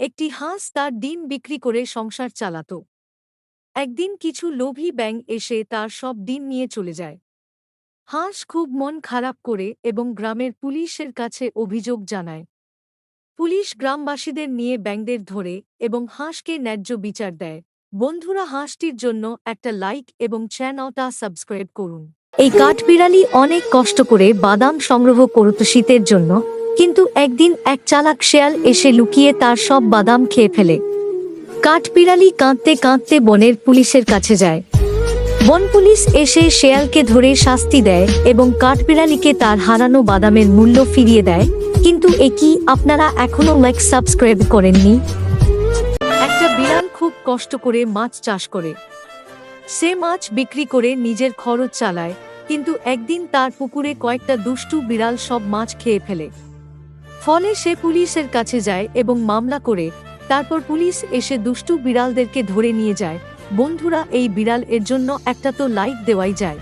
একটি হাঁস তার ডিম বিক্রি করে সংসার চালাত। একদিন কিছু লোভী ব্যাং এসে তার সব ডিম নিয়ে চলে যায়। হাঁস খুব মন খারাপ করে এবং গ্রামের পুলিশের কাছে অভিযোগ জানায়। পুলিশ গ্রামবাসীদের নিয়ে ব্যাংদের ধরে এবং হাঁসকে ন্যায্য বিচার দেয়। বন্ধুরা, হাঁসটির জন্য একটা লাইক এবং চ্যানেলটা সাবস্ক্রাইব করুন। এই কাঠবিড়ালি অনেক কষ্ট করে বাদাম সংগ্রহ করত শীতের জন্য। কিন্তু একদিন এক চালাক শেয়াল এসে লুকিয়ে তার সব বাদাম খেয়ে ফেলে। কাঠবিড়ালি কাঁদতে কাঁদতে বনের পুলিশের কাছে যায়। বন পুলিশ এসে শেয়ালকে ধরে শাস্তি দেয় এবং কাঠবিড়ালিকে তার হারানো বাদামের মূল্য ফিরিয়ে দেয়। কিন্তু একই আপনারা এখনও লাইক সাবস্ক্রাইব করেননি? একটা বিড়াল খুব কষ্ট করে মাছ চাষ করে। সে মাছ বিক্রি করে নিজের খরচ চালায়, কিন্তু একদিন তার পুকুরে কয়েকটা দুষ্টু বিড়াল সব মাছ খেয়ে ফেলে। ফলে সে পুলিশের কাছে যায় এবং মামলা করে। তারপর পুলিশ এসে দুষ্টু বিড়ালদেরকে ধরে নিয়ে যায়। বন্ধুরা, এই বিড়াল এর জন্য একটা তো লাইক দেওয়াই যায়।